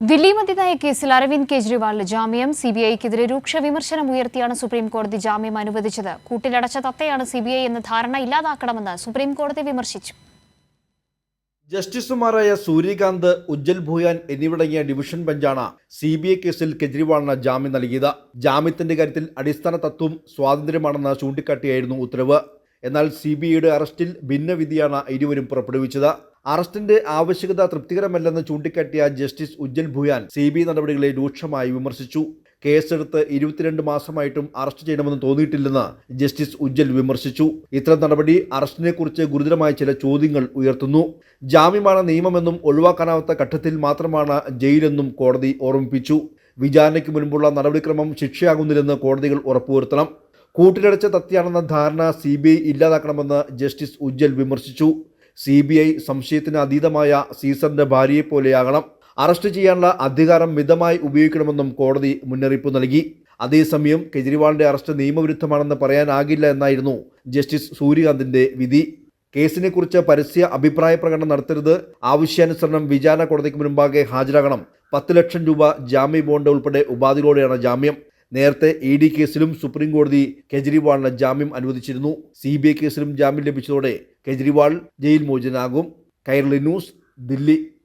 ദില്ലി മതിനായ കേസിൽ അരവിന്ദ് കെജ്രിവാളിന് ജാമ്യം. സിബിഐക്കെതിരെ രൂക്ഷ വിമർശനം ഉയർത്തിയാണ് സുപ്രീം കോടതി ജാമ്യം അനുവദിച്ചത്. കൂട്ടിലടച്ച തത്തയാണ് സിബിഐ എന്ന ധാരണ ഇല്ലാതാക്കണമെന്ന് സുപ്രീം കോടതി വിമർശിച്ചു. ജസ്റ്റിസുമാരായ സൂര്യകാന്ത് ഉജ്ജൽ ഭൂയാൻ എന്നിവരടങ്ങിയ ഡിവിഷൻ ബെഞ്ചാണ് സി ബി ഐ കേസിൽ കെജ്രിവാളിന് ജാമ്യം നൽകിയത്. ജാമ്യത്തിന്റെ കാര്യത്തിൽ അടിസ്ഥാന തത്വം സ്വാതന്ത്ര്യമാണെന്ന് ചൂണ്ടിക്കാട്ടിയായിരുന്നു ഉത്തരവ്. എന്നാൽ സി ബി ഐയുടെ അറസ്റ്റിൽ ഭിന്നവിധിയാണ് ഇരുവരും പുറപ്പെടുവിച്ചത്. അറസ്റ്റിന്റെ ആവശ്യകത തൃപ്തികരമല്ലെന്ന് ചൂണ്ടിക്കാട്ടിയ justice Ujjal Bhuyan C B നടപടികളെ രൂക്ഷമായി വിമർശിച്ചു. കേസെടുത്ത് ഇരുപത്തിരണ്ട് മാസമായിട്ടും അറസ്റ്റ് ചെയ്യണമെന്ന് തോന്നിയിട്ടില്ലെന്ന് ജസ്റ്റിസ് ഉജ്ജൽ വിമർശിച്ചു. ഇത്തരം നടപടി അറസ്റ്റിനെക്കുറിച്ച് ഗുരുതരമായ ചില ചോദ്യങ്ങൾ ഉയർത്തുന്നു. ജാമ്യമാണ് നിയമമെന്നും ഒഴിവാക്കാനാവാത്ത ഘട്ടത്തിൽ മാത്രമാണ് ജയിലെന്നും കോടതി ഓർമ്മിപ്പിച്ചു. വിചാരണയ്ക്ക് മുൻപുള്ള നടപടിക്രമം ശിക്ഷയാകുന്നില്ലെന്ന് കോടതികൾ ഉറപ്പുവരുത്തണം. കൂട്ടിലടച്ച തത്തിയാണെന്ന ധാരണ സി ബി ഐ ഇല്ലാതാക്കണമെന്ന് ജസ്റ്റിസ് ഉജ്ജൽ വിമർശിച്ചു. സി ബി ഐ സംശയത്തിന് അതീതമായ സീസറിന്റെ ഭാര്യയെപ്പോലെയാകണം അറസ്റ്റ് ചെയ്യാനുള്ള അധികാരം മിതമായി ഉപയോഗിക്കണമെന്നും കോടതി മുന്നറിയിപ്പ് നൽകി. അതേസമയം കെജ്രിവാളിന്റെ അറസ്റ്റ് നിയമവിരുദ്ധമാണെന്ന് പറയാനാകില്ല എന്നായിരുന്നു ജസ്റ്റിസ് സൂര്യകാന്തിന്റെ വിധി. കേസിനെക്കുറിച്ച് പരസ്യ അഭിപ്രായ പ്രകടനം നടത്തരുത്. ആവശ്യാനുസരണം വിചാരണ കോടതിക്ക് മുൻപാകെ ഹാജരാകണം. പത്ത് ലക്ഷം രൂപ ജാമ്യ ബോണ്ട് ഉൾപ്പെടെ ഉപാധികളോടെയാണ് ജാമ്യം. നേരത്തെ ഇ ഡി കേസിലും സുപ്രീം കോടതി കെജ്രിവാളിന് ജാമ്യം അനുവദിച്ചിരുന്നു. സി ബി ഐ കേസിലും ജാമ്യം ലഭിച്ചതോടെ കെജ്രിവാൾ ജയിൽ മോചനാകും. കൈരളി ന്യൂസ് ദില്ലി.